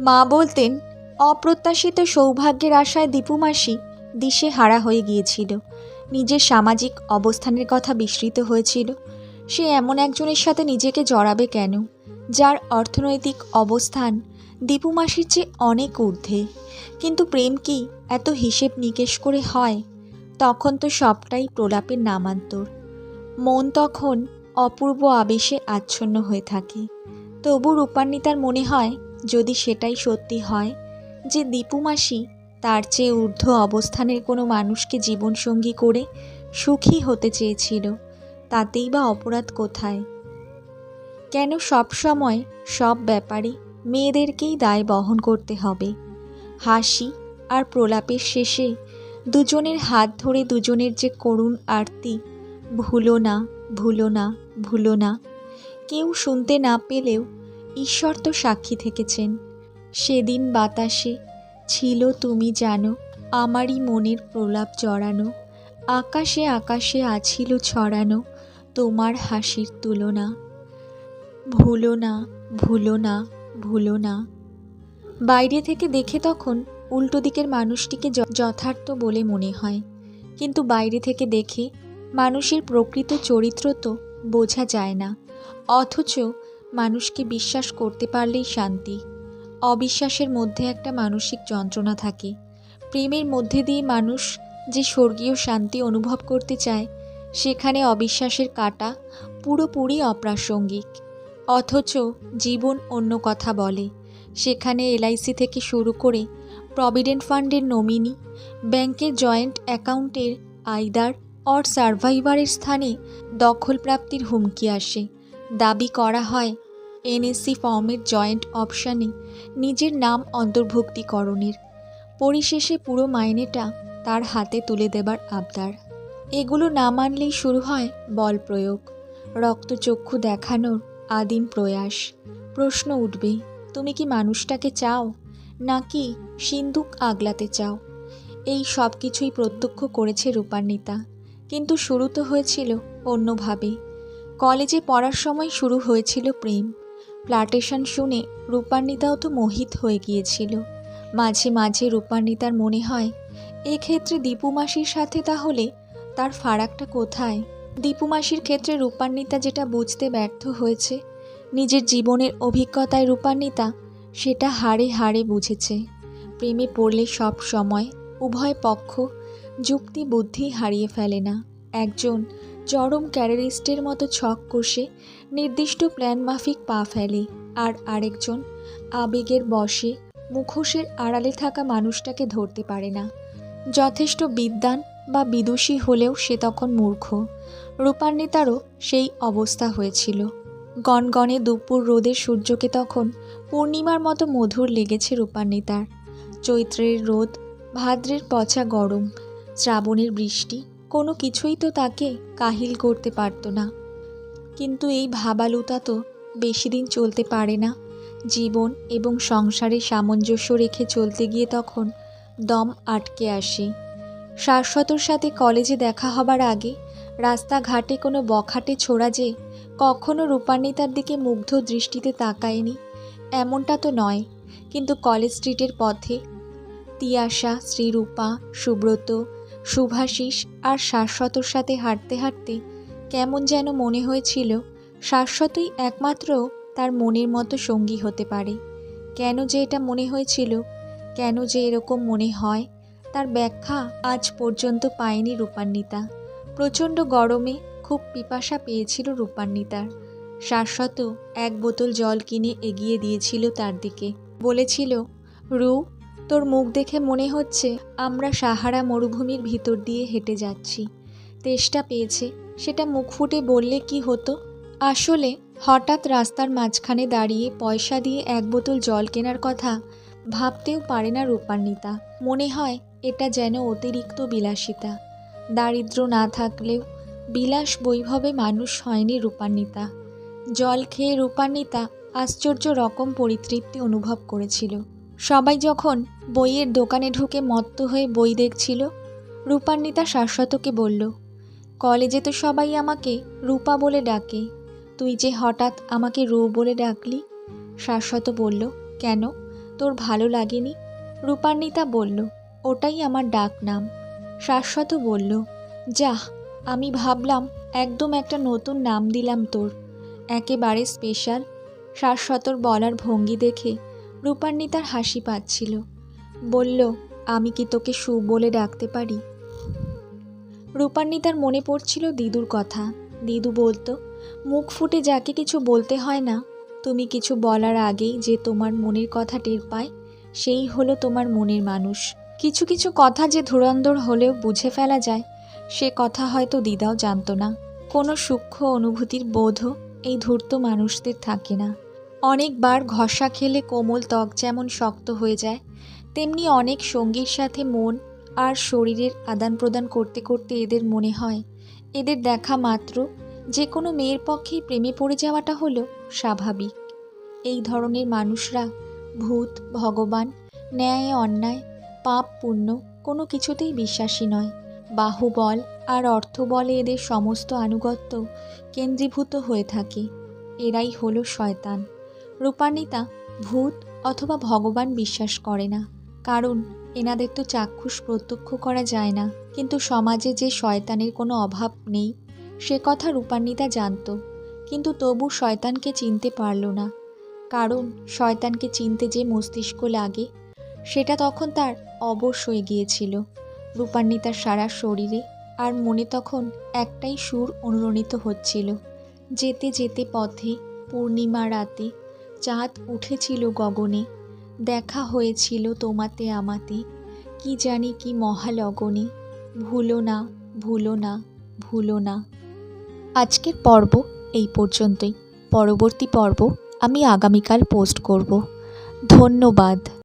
মা বলতেন, অপ্রত্যাশিত সৌভাগ্যের আশায় দীপু মাসি দিশে হারা হয়ে গিয়েছিল। নিজের সামাজিক অবস্থানের কথা বিস্মৃত হয়েছিল। সে এমন একজনের সাথে নিজেকে জড়াবে কেন? যার অর্থনৈতিক অবস্থান দীপু মাসির চেয়ে অনেক ঊর্ধ্বে। কিন্তু প্রেম কি এত হিসেব নিকেশ করে হয়? তখন তো সবটাই প্রলাপের নামান্তর। মন তখন অপূর্ব আবেশে আচ্ছন্ন হয়ে থাকে। তবু রূপান্বিতার মনে হয় যদি সেটাই সত্যি হয় যে দীপু মাসি তার চেয়ে ঊর্ধ্ব অবস্থানের কোনো মানুষকে জীবনসঙ্গী করে সুখী হতে চেয়েছিল, তাতেই বা অপরাধ কোথায়? কেন সব সময় সব ব্যাপারে মেয়েদেরকেই দায় বহন করতে হবে? হাসি আর প্রলাপের শেষে দুজনের হাত ধরে দুজনের যে করুণ আরতি, ভুলো না ভুলো না ভুলো না। কেউ শুনতে না পেলেও ঈশ্বর তো সাক্ষী থেকেছেন। সেদিন বাতাসে, ছিল তুমি জানো, আমারই মনের প্রলাপ জড়ানো, আকাশে আকাশে আছিল ছড়ানো তোমার হাসির তুলনা। ভুলো না ভুলো না ভুলো না। বাইরে থেকে দেখে তখন উল্টো দিকের মানুষটিকে যথার্থ বলে মনে হয়। কিন্তু বাইরে থেকে দেখে মানুষের প্রকৃত চরিত্র তো বোঝা যায় না। অথচ মানুষকে বিশ্বাস করতে পারলেই শান্তি। অবিশ্বাসের মধ্যে একটা মানসিক যন্ত্রণা থাকে। প্রেমের মধ্যে দিয়ে মানুষ যে স্বর্গীয় শান্তি অনুভব করতে চায়, সেখানে অবিশ্বাসের কাটা পুরোপুরি অপ্রাসঙ্গিক। অথচ জীবন অন্য কথা বলে। সেখানে এলআইসি থেকে শুরু করে প্রভিডেন্ট ফান্ডের নমিনি, ব্যাংকের জয়েন্ট অ্যাকাউন্টের আইদার অর সার্ভাইভারের স্থানে দখলপ্রাপ্তির হুমকি আসে। দাবি করা হয় এনএসসি ফর্মের জয়েন্ট অপশানে নিজের নাম অন্তর্ভুক্তিকরণের। পরিশেষে পুরো মাইনেটা তার হাতে তুলে দেবার আবদার। এগুলো না মানলেই শুরু হয় বল প্রয়োগ। রক্তচক্ষু দেখানোর আদিম প্রয়াস। প্রশ্ন উঠবে তুমি কি মানুষটাকে চাও, নাকি সিন্দুক আগলাতে চাও? এই সব কিছুই প্রত্যক্ষ করেছে রূপান্বিতা। কিন্তু শুরু তো হয়েছিল অন্যভাবে কলেজে পড়ার সময় শুরু হয়েছিল প্রেম। প্লাটেশন শুনে রূপান্বিতাও তো মোহিত হয়ে গিয়েছিল। মাঝে মাঝে রূপান্বিতার মনে হয়, এক্ষেত্রে দীপু মাসির সাথে তাহলে তার ফারাকটা কোথায়? দীপু মাসির ক্ষেত্রে রূপান্বিতা যেটা বুঝতে ব্যর্থ হয়েছে, নিজের জীবনের অভিজ্ঞতায় রূপান্বিতা সেটা হাড়ে হাড়ে বুঝেছে। প্রেমে পড়লে সব সময় উভয় পক্ষ যুক্তি বুদ্ধি হারিয়ে ফেলে না। একজন চরম ক্যারিয়ারিস্টের মতো ছক কষে নির্দিষ্ট প্ল্যান মাফিক পা ফেলে আর আরেকজন আবেগের বশে মুখোশের আড়ালে থাকা মানুষটাকে ধরতে পারে না। যথেষ্ট বিদ্বান বা বিদুষী হলেও সে তখন মূর্খ। রূপান্বিতারও সেই অবস্থা হয়েছিল। গনগনে দুপুর রোদের সূর্যকে তখন পূর্ণিমার মতো মধুর লেগেছে রূপান্বিতার চৈত্রের রোদ, ভাদ্রের পচা গরম, শ্রাবণের বৃষ্টি কোনো কিছুই তো তাকে কাহিল করতে পারত না। কিন্তু এই ভাবালুতা তো বেশি দিন চলতে পারে না। জীবন এবং সংসারে সামঞ্জস্য রেখে চলতে গিয়ে তখন দম আটকে আসে। শাশ্বতর সাথে কলেজে দেখা হবার আগে রাস্তাঘাটে কোনো বখাটে ছোড়া যে কখনো রূপান্বিতার দিকে মুগ্ধ দৃষ্টিতে তাকায়নি, এমনটা তো নয়। কিন্তু কলেজ স্ট্রিটের পথে তিয়াশা, শ্রীরূপা, সুব্রত শুভাশিস আর শাশ্বতর সাথে হাঁটতে হাঁটতে কেমন যেন মনে হয়েছিল, শাশ্বতই একমাত্র তার মনের মতো সঙ্গী হতে পারে। কেন যে এটা মনে হয়েছিল, কেন যে এরকম মনে হয়, তার ব্যাখ্যা আজ পর্যন্ত পায়নি রূপান্বিতা। প্রচণ্ড গরমে খুব পিপাসা পেয়েছিল রূপান্বিতার। শাশ্বত এক বোতল জল কিনে এগিয়ে দিয়েছিল তার দিকে। বলেছিল, রু তোর মুখ দেখে মনে হচ্ছে আমরা সাহারা মরুভূমির ভিতর দিয়ে হেঁটে যাচ্ছি। তেষ্টা পেয়েছে, সেটা মুখ ফুটে বললে কি হতো? আসলে হঠাৎ রাস্তার মাঝখানে দাঁড়িয়ে পয়সা দিয়ে এক বোতল জল কেনার কথা ভাবতেও পারে না রূপান্বিতা। মনে হয় এটা যেন অতিরিক্ত বিলাসিতা। দারিদ্র না থাকলেও বিলাস বৈভবে মানুষ হয়নি রূপান্বিতা। জল খেয়ে রূপান্বিতা আশ্চর্য রকম পরিতৃপ্তি অনুভব করেছিল। সবাই যখন বইয়ের দোকানে ঢুকে মত্ত হয়ে বই দেখছিল, রূপান্বিতা শাশ্বতকে বলল, কলেজে তো সবাই আমাকে রূপা বলে ডাকে। তুই যে হঠাৎ আমাকে রু বলে ডাকলি? শাশ্বত বলল, কেন? তোর ভালো লাগেনি? রূপান্বিতা বলল, ওটাই আমার ডাক নাম। শাশ্বত বলল, যাহ, আমি ভাবলাম একদম একটা নতুন নাম দিলাম তোর। একেবারে স্পেশাল। শাশ্বতর বলার ভঙ্গি দেখে রূপান্বিতার হাসি পাচ্ছিল। বলল, আমি কি তোকে সু বলে ডাকতে পারি? রূপান্বিতার মনে পড়ছিল দিদুর কথা। দিদু বলতো, মুখ ফুটে যাকে কিছু বলতে হয় না। তুমি কিছু বলার আগেই যে তোমার মনের কথা টের পায়, সেই হলো তোমার মনের মানুষ। কিছু কিছু কথা যে ধুরন্ধর হলেও বুঝে ফেলা যায়, সে কথা হয়তো দিদাও জানতো না। কোনো সূক্ষ্ম অনুভূতির বোধও এই ধূর্ত মানুষদের থাকে না। অনেকবার ঘষা খেলে কোমল ত্বক যেমন শক্ত হয়ে যায়, তেমনি অনেক সঙ্গীর সাথে মন আর শরীরের আদান প্রদান করতে করতে এদের মনে হয়। এদের দেখা মাত্র যে কোনো মেয়ের পক্ষেই প্রেমে পড়ে যাওয়াটা হলো স্বাভাবিক। এই ধরনের মানুষরা ভূত, ভগবান, ন্যায়, অন্যায়, পাপ, পুণ্য কোনো কিছুতেই বিশ্বাসী নয়। বাহুবল আর অর্থবলে এদের সমস্ত আনুগত্য কেন্দ্রীভূত হয়ে থাকে। এরাই হলো শয়তান। রূপান্বিতা, ভূত অথবা ভগবান বিশ্বাস করে না। কারণ, এনাদের তো চাক্ষুষ প্রত্যক্ষ করা যায় না। কিন্তু সমাজে যে শয়তানের কোনো অভাব নেই, সে কথা রূপান্বিতা জানতো। কিন্তু তবু শয়তানকে চিনতে পারল না। কারণ, শয়তানকে চিনতে যে মস্তিষ্ক লাগে, সেটা তখন তার অবশ হয়ে গিয়েছিল। রূপান্বিতার সারা শরীরে আর মনে তখন একটাই সুর অনুরণিত হচ্ছিল, যেতে যেতে পথে, পূর্ণিমা রাতে চাঁদ উঠেছিল গগনে, দেখা হয়েছিল তোমাতে আমাতে, কি জানি কি মহালগনে, ভুলো না ভুলো না ভুলো না। আজকের পর্ব এই পর্যন্তই। পরবর্তী পর্ব আমি আগামীকাল পোস্ট করব। ধন্যবাদ।